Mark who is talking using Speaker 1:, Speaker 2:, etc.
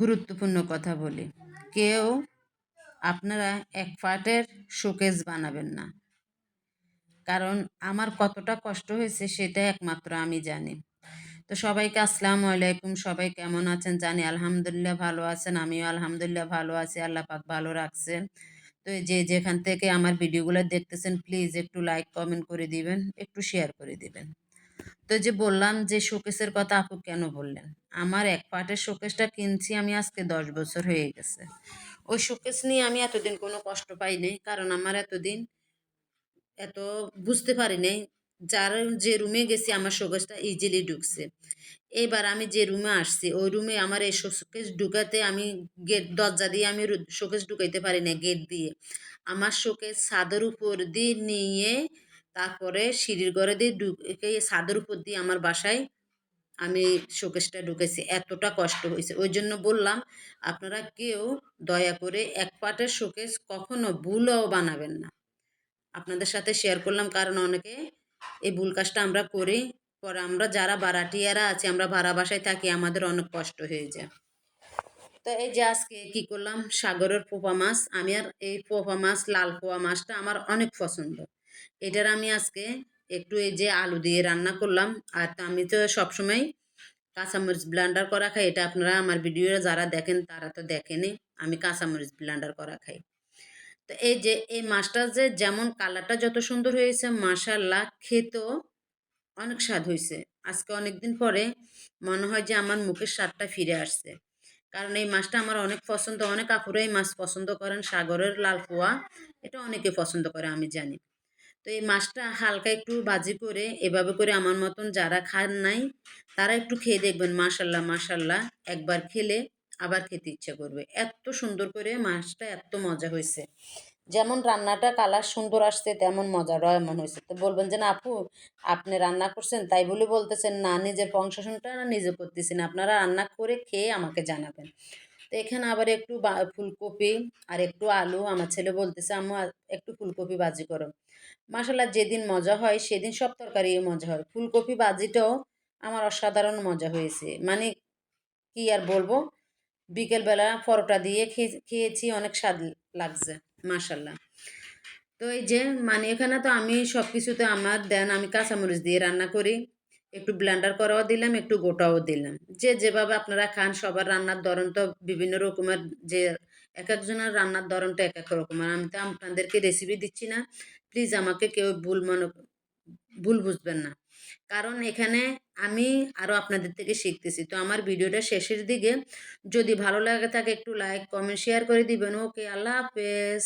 Speaker 1: গুরুত্বপূর্ণ কথা বলি। কেউ আপনারা এক পার্টের শোকেস বানাবেন না। কারণ আমার কতটা কষ্ট হয়েছে সেটা একমাত্র আমি জানি। তো সবাইকে আসসালামু আলাইকুম, সবাই কেমন আছেন? জানি আলহামদুলিল্লাহ ভালো আছেন, আমিও আলহামদুলিল্লাহ ভালো আছি, আল্লাহ পাক ভালো রাখছেন। তো যে যেখান থেকে আমার ভিডিওগুলো দেখতেছেন প্লিজ একটু লাইক কমেন্ট করে দিবেন, একটু শেয়ার করে দিবেন। তো যে বললাম যে শোকেসের কথা আপু কেন বললেন? আমার এক পার্টের শোকেসটা কিনছি আমি আজকে দশ বছর হয়ে গেছে। ওই শোকেস নিয়ে আমি এতদিন কোনো কষ্ট পাই পাইনি কারণ আমার এতদিন এত বুঝতে পারি নাই যার যে রুমে গেছি আমার শোকেসটা ইজিলি ঢুকছে। এবার আমি যে রুমে আসছি, ওই রুমে আমার এই শোকেস ঢুকাতে আমি গেট, দরজা দিয়ে আমি শোকেস ঢুকাইতে পারি না গেট দিয়ে। আমার শোকেস ছাদের উপর দিয়ে নিয়ে তারপরে সিঁড়ির ঘরে দিয়ে ঢুকে ছাদের উপর দিয়ে আমার বাসায় আমি শোকেসটা ঢুকেছি। এতটা কষ্ট হয়েছে। ওই জন্য বললাম, আপনারা কেউ দয়া করে এক পাটের শোকেস কখনো ভুলও বানাবেন না। আপনাদের সাথে শেয়ার করলাম কারণ অনেকে এই ভুল কাজটা আমরা করি, পরে আমরা যারা ভাড়াটিয়ারা আছি, আমরা ভাড়া বাসায় থাকি, আমাদের অনেক কষ্ট হয়ে যায়। তো এই যে আজকে কি করলাম? সাগরের পোপা মাছ, আমি আর এই পোপা মাছ, লাল পোয়া মাছটা আমার অনেক পছন্দ। এটার আমি আজকে একটু এই যে আলু দিয়ে রান্না করলাম। আর তো আমি তো সবসময় কাঁচামরিচ ব্লান্ডার করা খাই। এটা আপনারা আমার ভিডিও যারা দেখেন, তারা তো দেখেনি আমি কাঁচামরিচ ব্লান্ডার করা খাই। তো এই যে, এই মাছটা যে যেমন কালারটা যত সুন্দর হয়েছে মাসাল্লাহ খেতেও অনেক স্বাদ হয়েছে। আজকে অনেক দিন পরে মনে হয় যে আমার মুখের স্বাদটা ফিরে আসছে। কারণ এই মাছটা আমার অনেক পছন্দ, অনেক আপুরা এই মাছ পছন্দ করেন। সাগরের লাল পোয়া, এটা অনেকে পছন্দ করে, আমি জানি। তো এই মাছটা হালকা একটু বাজি করে এভাবে করে আমার মতন যারা খান নাই, তারা একটু খেয়ে দেখবেন, মাশাল্লাহ মাশাল্লাহ। একবার খেলে আবার খেতে ইচ্ছে করবে। এত সুন্দর করে মাছটা এত মজা হয়েছে। যেমন রান্নাটা কালার সুন্দর আসছে, তেমন মজাটাও এমন হয়েছে। তো বলবেন যে, না আপু, আপনি রান্না করছেন, তাই বলে বলতেছেন না, নিজের বংশাসনটা না নিজে করতেছেন। আপনারা রান্না করে খেয়ে আমাকে জানাবেন। তো এখানে আবার একটু ফুলকপি আর একটু আলু। আমার ছেলে বলতেছে, আম্মু একটু ফুলকপি বাজি করো। মাসাল্লাহ যেদিন মজা হয়, সেদিন সব তরকারি মজা হয়। ফুলকপি বাজিটাও আমার অসাধারণ মজা হয়েছে। মানে কি আর বলব? বিকেলবেলা পরোটা দিয়ে খেয়েছি, অনেক স্বাদ লাগছে মাসাল্লাহ তো এই যে মানে এখানে তো আমি সব কিছুতে আমার দেন, আমি কাঁচামরিচ দিয়ে রান্না করি। একটু ব্লেন্ডার করাও দিলাম, একটু গোটাও দিলাম। যে যেভাবে আপনারা খান, সবার রান্নার ধরন তো বিভিন্ন রকমের, যে এক একজনের রান্নার ধরনটা এক এক রকমের আমি তো আপনাদেরকে রেসিপি দিচ্ছি না। প্লিজ আমাকে কেউ ভুল মনে, ভুল বুঝবেন না। কারণ এখানে আমি আরও আপনাদের থেকে শিখতেছি। তো আমার ভিডিওটা শেষের দিকে। যদি ভালো লাগে থাকে একটু লাইক কমেন্ট শেয়ার করে দিবেন। ওকে আল্লাহ হাফেজ।